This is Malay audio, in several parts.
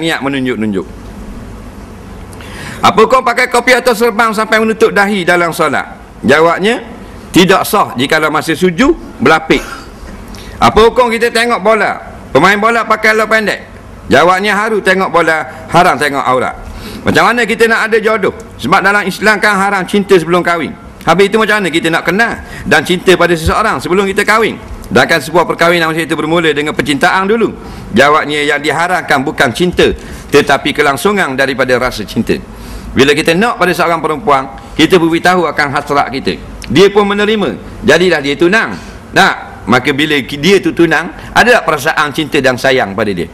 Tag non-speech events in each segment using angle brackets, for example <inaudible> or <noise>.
niat menunjuk-nunjuk. Apa kau pakai kopi atau serban sampai menutup dahi dalam solat? Jawabnya tidak sah jika masih suju berlapik. Apa hukum kita tengok bola? Pemain bola pakai lo pendek? Jawabnya haru tengok bola haram tengok aurat. Macam mana kita nak ada jodoh? Sebab dalam Islam kan haram cinta sebelum kahwin. Habis itu macam mana kita nak kenal dan cinta pada seseorang sebelum kita kahwin dan sebuah perkahwinan masa itu bermula dengan percintaan dulu? Jawabnya yang diharamkan bukan cinta tetapi kelangsungan daripada rasa cinta. Bila kita nak pada seorang perempuan kita beritahu akan hasrat kita. Dia pun menerima. Jadilah dia tunang. Nak maka bila dia tu tunang ada tak perasaan cinta dan sayang pada dia?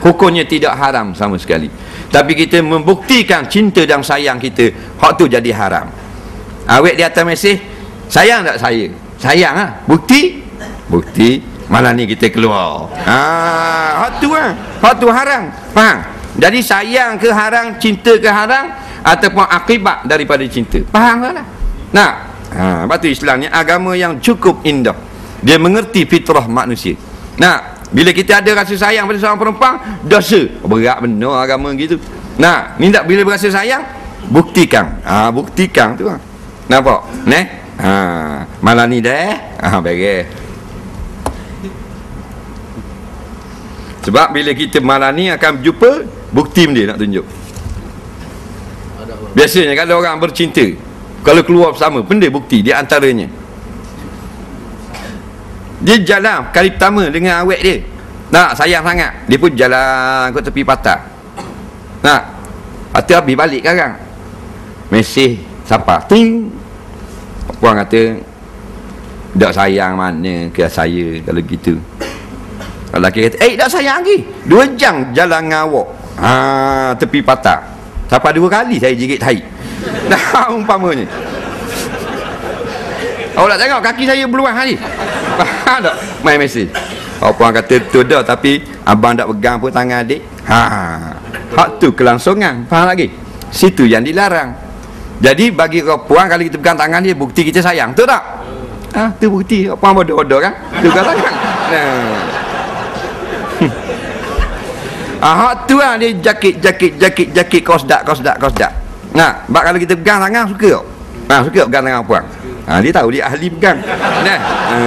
Hukumnya tidak haram sama sekali. Tapi kita membuktikan cinta dan sayang kita hak tu jadi haram. Awet di atas mesej sayang tak saya? Sayang ha? bukti bukti malah ni kita keluar. Ha, hak tu ha? hak tu haram faham? Jadi sayang ke haram cinta ke haram ataupun akibat daripada cinta. Faham tak? Lah nah. Ha, sebab tu Islam ni agama yang cukup indah. Dia mengerti fitrah manusia. Nah bila kita ada rasa sayang pada seorang perempuan dosa. Berat benar agama gitu. Nah ni tak bila berasa sayang? Buktikan. Ha, buktikan tu ha. nampak? Ne ha, malam ni dah ha, beres sebab bila kita malam ni akan jumpa bukti dia nak tunjuk. Biasanya kalau orang bercinta Kalau keluar bersama Benda bukti Di antaranya. Dia jalan Kali pertama Dengan awet dia. Nak sayang sangat. Dia pun jalan Ke tepi patah. Nak Lepas habis balik sekarang. Mesej Siapa Ting. Puan kata Tak sayang mana Ke saya Kalau gitu Lelaki kata Eh tak sayang lagi Dua jam jalan dengan awak ha, Tepi patah Sampai dua kali saya jigit tahi. <laughs> Nah, umpamanya. Awak nak tengok kaki saya beluah hari. Faham tak? Main mesej. Apa orang kata tu dah tapi abang tak pegang pun tangan adik. Ha. Hak tu kelangsungan. Faham lagi? Situ yang dilarang. Jadi bagi puan kalau kita pegang tangan dia bukti kita sayang. Tu tak? Ha, tu bukti. Apa bodoh-bodoh kan? Tu kan tangan. Nah. Ah, tu lah dia jakit, jakit, jakit, jakit, kau sedak, kau sedak, kau sedak. Nah, sebab kalau kita pegang tangan, suka tak? Ha, suka pegang tangan puan? Ha, dia tahu dia ahli pegang. Nah. Ha.